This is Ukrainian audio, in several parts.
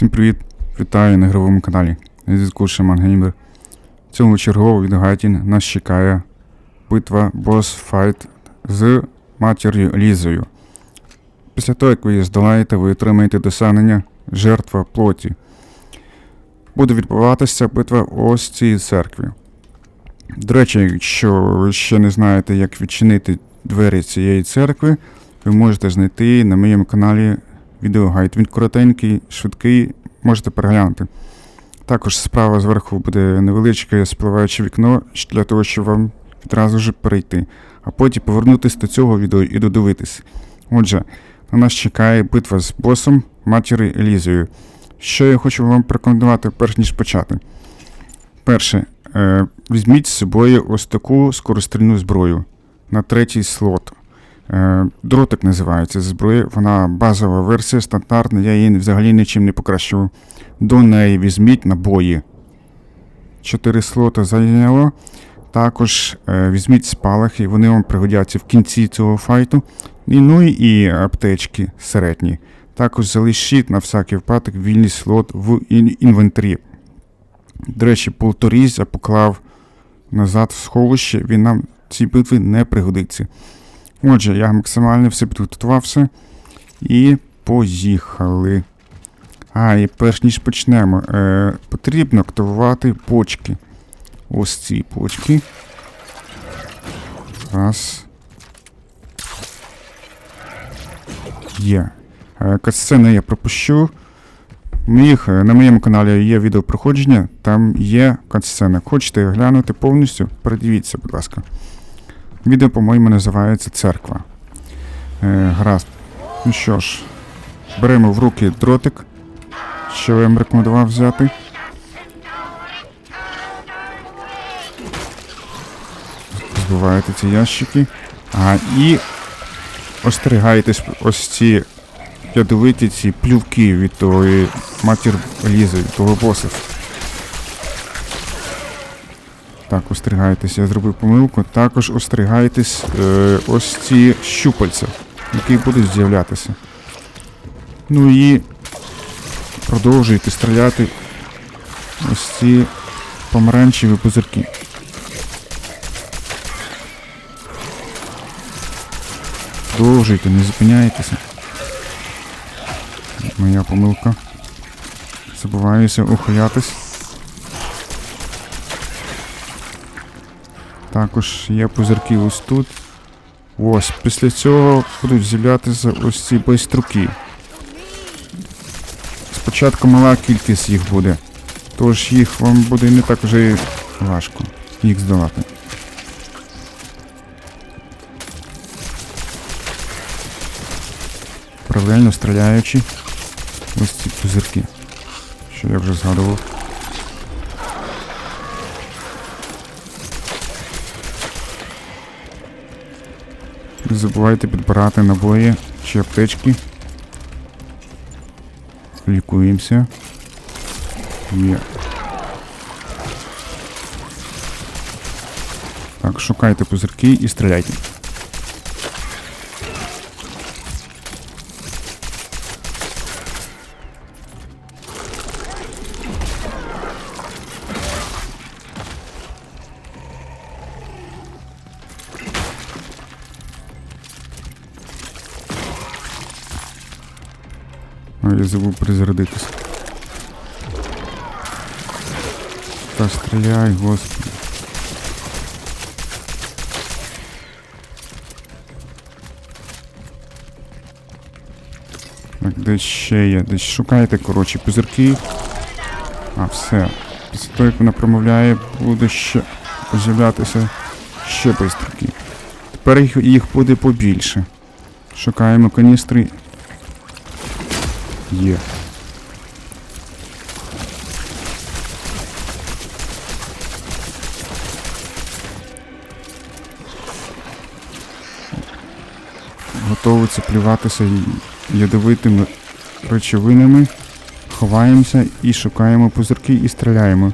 Всім привіт! Вітаю на ігровому каналі. На зв'язку Шаман Геймер. В цьому черговому відгайті нас чекає битва бос файт з матір'ю Лізою. Після того, як ви її здолаєте, ви отримаєте досягнення жертва плоті. Буде відбуватися битва ось цій церкві. До речі, якщо ви ще не знаєте, як відчинити двері цієї церкви, ви можете знайти на моєму каналі відеогайд. Він коротенький, швидкий, можете переглянути. Також справа зверху буде невеличке спливаюче вікно для того, щоб вам відразу ж перейти, а потім повернутися до цього відео і додивитись. Отже, на нас чекає битва з босом матір'ю Елізою. Що я хочу вам порекомендувати, перш ніж почати. Перше, е, візьміть з собою ось таку скорострільну зброю на третій слот. Е, дротик називається зброя, вона базова версія, стандартна, я її взагалі нічим не покращував. До неї візьміть набої. Чотири слота зайняло. Також е, візьміть спалахи, вони вам пригодяться в кінці цього файту. І, ну і аптечки середні. Також залишіть на всякий випадок вільний слот в інвентарі. До речі, полторіз я поклав назад в сховище, він нам в цій битві не пригодиться. Отже, я максимально все підготувався. І поїхали. А, і перш ніж почнемо, е, потрібно активувати почки. Ось ці почки. Раз. Є. Е, Катсцени я пропущу. Моїх, е, на моєму каналі є відео проходження, там є катсцена. Хочете глянути повністю? Передивіться, будь ласка. Відео, по-моєму, називається Церква. Е, гаразд. Ну що ж, беремо в руки дротик, що я вам рекомендував взяти. Збиваєте ці ящики. А, і остерігайтесь ось ці ядовиті ці плювки від тої матір Лізи, від того боса. Так, остерігайтесь, я зробив помилку. Також остерігайтесь е, ось ці щупальця, які будуть з'являтися. Ну і продовжуйте стріляти ось ці помаранчеві пузирки. Продовжуйте, не зупиняйтеся. Моя помилка. Забуваюся ухилятись. Також є пузирки ось тут. Ось, після цього будуть з'являтися ось ці байструки. Спочатку мала кількість їх буде, тож їх вам буде не так вже важко їх здолати. Паралельно стріляючи ось ці пузирки, що я вже згадував. Не забувайте підбирати набої чи аптечки. Лікуємося. Є. Так, шукайте пузирки і стріляйте. Я забув перезарядитись. Та стріляй, господи. Так, де ще є? Десь шукайте, коротше, пузирки. А, все. Після того, як вона промовляє, буде ще з'являтися ще пузирки. Тепер їх, їх буде побільше. Шукаємо каністри. Є. Готовиться плюватися ядовитими речовинами. Ховаємося і шукаємо пузирки і стріляємо.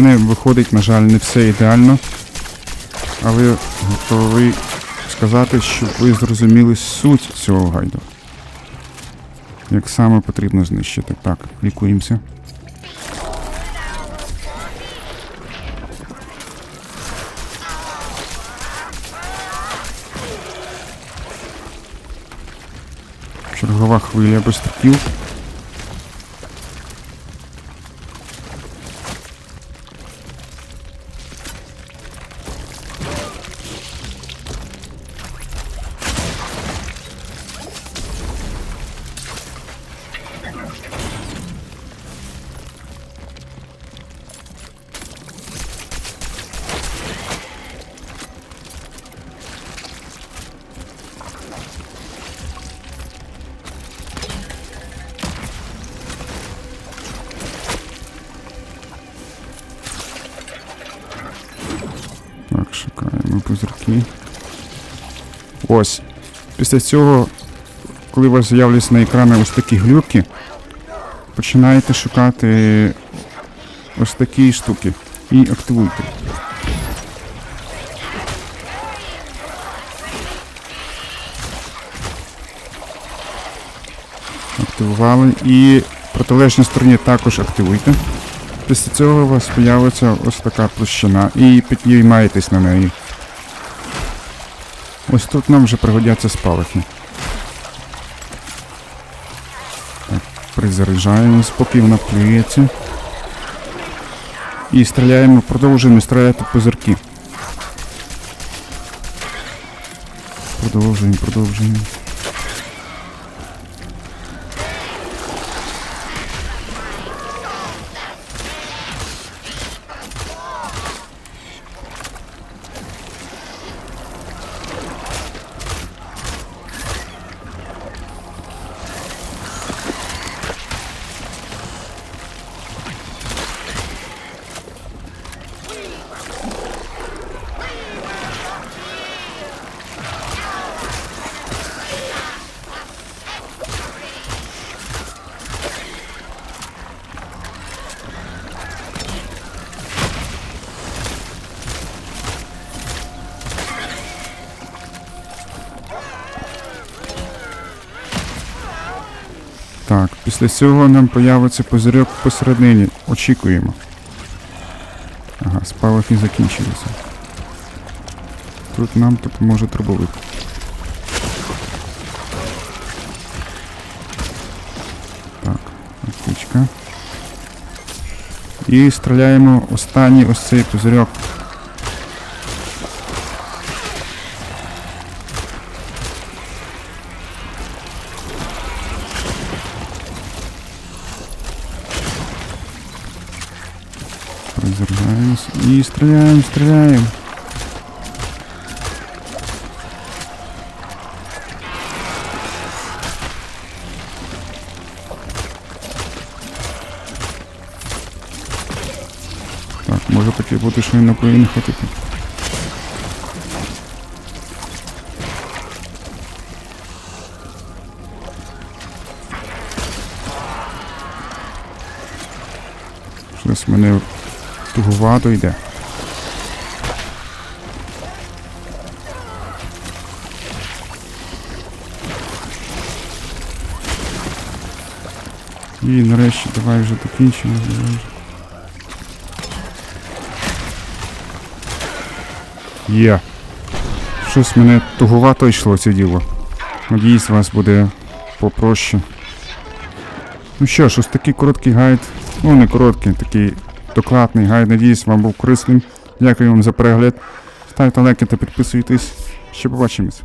Мене виходить, на жаль, не все ідеально. Але готовий сказати, щоб ви зрозуміли суть цього гайду. Як саме потрібно знищити. Так, лікуємося. Чергова хвиля без. Шукаємо. Ось. Після цього, коли у вас з'являться на екрані ось такі глюки, починаєте шукати ось такі штуки і активуйте. Активували і протилежній стороні також активуйте. Після цього у вас з'явиться ось така площина і підіймаєтесь на неї. Ось тут нам вже пригодяться спалахи. Так, призаряджаємось, поки вона плюється. І стріляємо, продовжуємо стріляти позирки. Продовжуємо, продовжуємо. Так, після цього нам появиться позирьок посередині. Очікуємо. Ага, спалахи закінчилися. Тут нам допоможе трубовик. Так, отличка. І стріляємо останній ось цей позирьок. Разряжаемся и стреляем, стреляем. Так, може таки бути, що він на повинен хватити. Щось мене туговато йде. І нарешті давай вже закінчимо. Є. Щось мене туговато йшло це діло. Надіюсь, у вас буде попроще. Ну що ж, ось такий короткий гайд. Ну, не короткий, такий докладний гайд. Надіюсь, вам був корисним. Дякую вам за перегляд. Ставте лайки та підписуйтесь. Ще побачимось.